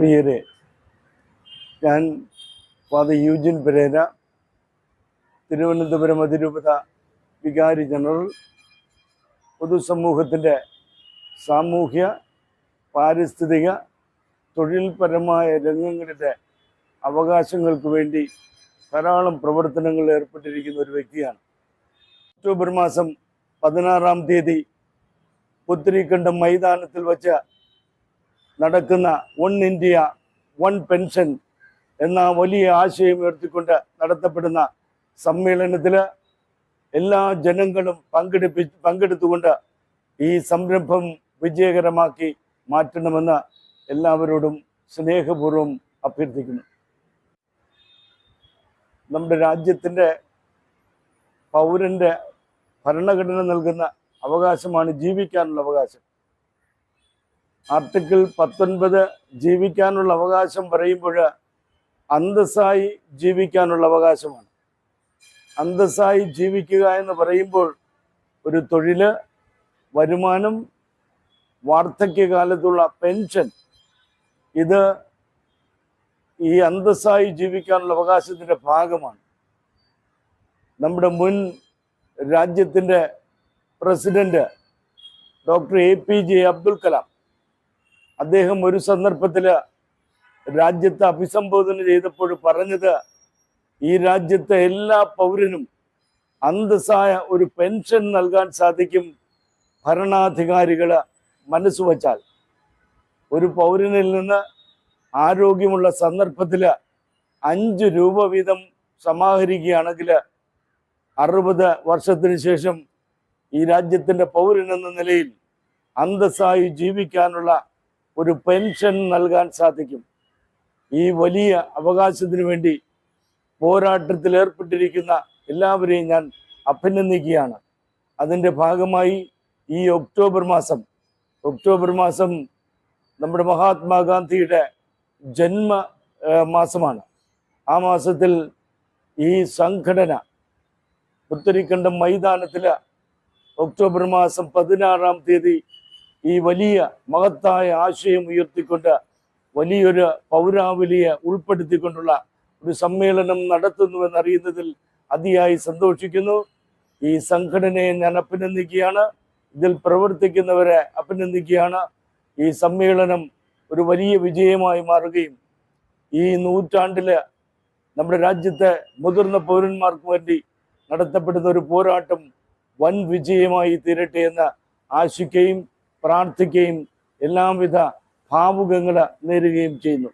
പ്രിയരെ ഞാൻ ഫാദർ യൂജിൻ പെരേര തിരുവനന്തപുരം അതിരൂപത വികാരി ജനറൽ പൊതുസമൂഹത്തിന്റെ സാമൂഹ്യ പാരിസ്ഥിതിക തൊഴിൽപരമായ രംഗങ്ങളിലെ അവകാശങ്ങൾക്ക് വേണ്ടി ധാരാളം പ്രവർത്തനങ്ങളിൽ ഏർപ്പെട്ടിരിക്കുന്ന ഒരു വ്യക്തിയാണ്. ഒക്ടോബർ മാസം പതിനാറാം തീയതി പുത്തിരിക്കണ്ടം മൈതാനത്തിൽ വച്ച് നടക്കുന്ന വൺ ഇന്ത്യ വൺ പെൻഷൻ എന്ന വലിയ ആശയം ഉയർത്തിക്കൊണ്ട് നടത്തപ്പെടുന്ന സമ്മേളനത്തിൽ എല്ലാ ജനങ്ങളും പങ്കെടുപ്പി പങ്കെടുത്തുകൊണ്ട് ഈ സംരംഭം വിജയകരമാക്കി മാറ്റണമെന്ന് എല്ലാവരോടും സ്നേഹപൂർവം അഭ്യർത്ഥിക്കുന്നു. നമ്മുടെ രാജ്യത്തിന്റെ പൗരന്റെ ഭരണഘടന നൽകുന്ന അവകാശമാണ് ജീവിക്കാനുള്ള അവകാശം. ആർട്ടിക്കിൾ പത്തൊൻപത് ജീവിക്കാനുള്ള അവകാശം പറയുമ്പോൾ അന്തസ്സായി ജീവിക്കാനുള്ള അവകാശമാണ്. അന്തസ്സായി ജീവിക്കുക എന്ന് പറയുമ്പോൾ ഒരു തൊഴിൽ വരുമാനം വാർദ്ധക്യകാലത്തുള്ള പെൻഷൻ ഇത് ഈ അന്തസ്സായി ജീവിക്കാനുള്ള അവകാശത്തിന്റെ ഭാഗമാണ്. നമ്മുടെ മുൻ രാജ്യത്തിന്റെ president doctor A P J Abdul Kalam അദ്ദേഹം ഒരു സന്ദർഭത്തിൽ രാജ്യത്തെ അഭിസംബോധന ചെയ്തപ്പോൾ പറഞ്ഞത് ഈ രാജ്യത്തെ എല്ലാ പൗരനും അന്തസ്സായ ഒരു പെൻഷൻ നൽകാൻ സാധിക്കും ഭരണാധികാരികൾ മനസ്സ് വച്ചാൽ. ഒരു പൗരനിൽ നിന്ന് ആരോഗ്യമുള്ള സന്ദർഭത്തിൽ അഞ്ച് രൂപ വീതം സമാഹരിക്കുകയാണെങ്കിൽ അറുപത് വർഷത്തിന് ശേഷം ഈ രാജ്യത്തിന്റെ പൗരൻ എന്ന നിലയിൽ അന്തസ്സായി ജീവിക്കാനുള്ള ഒരു പെൻഷൻ നൽകാൻ സാധിക്കും. ഈ വലിയ അവകാശത്തിനു വേണ്ടി പോരാട്ടത്തിൽ ഏർപ്പെട്ടിരിക്കുന്ന എല്ലാവരെയും ഞാൻ അഭിനന്ദിക്കുകയാണ്. അതിന്റെ ഭാഗമായി ഈ ഒക്ടോബർ മാസം ഒക്ടോബർ മാസം നമ്മുടെ മഹാത്മാഗാന്ധിയുടെ ജന്മ മാസമാണ്. ആ മാസത്തിൽ ഈ സംഘടന പുത്തരിക്കണ്ടം മൈതാനത്തിൽ ഒക്ടോബർ മാസം പതിനാറാം തീയതി ഈ വലിയ മഹത്തായ ആശയം ഉയർത്തിക്കൊണ്ട് വലിയൊരു പൗരാവലിയെ ഉൾപ്പെടുത്തിക്കൊണ്ടുള്ള ഒരു സമ്മേളനം നടത്തുന്നുവെന്നറിയുന്നതിൽ അതിയായി സന്തോഷിക്കുന്നു. ഈ സംഘടനയെ ഞാൻ അഭിനന്ദിക്കുകയാണ്. ഇതിൽ പ്രവർത്തിക്കുന്നവരെ അഭിനന്ദിക്കുകയാണ്. ഈ സമ്മേളനം ഒരു വലിയ വിജയമായി മാറുകയും ഈ നൂറ്റാണ്ടിൽ നമ്മുടെ രാജ്യത്തെ മുതിർന്ന പൗരന്മാർക്ക് വേണ്ടി നടത്തപ്പെടുന്ന ഒരു പോരാട്ടം വൻ വിജയമായി തീരട്ടെ എന്ന് ആശിക്കുകയും പ്രാർത്ഥിക്കുകയും എല്ലാവിധ ഭാവുകങ്ങൾ നേരുകയും ചെയ്യുന്നു.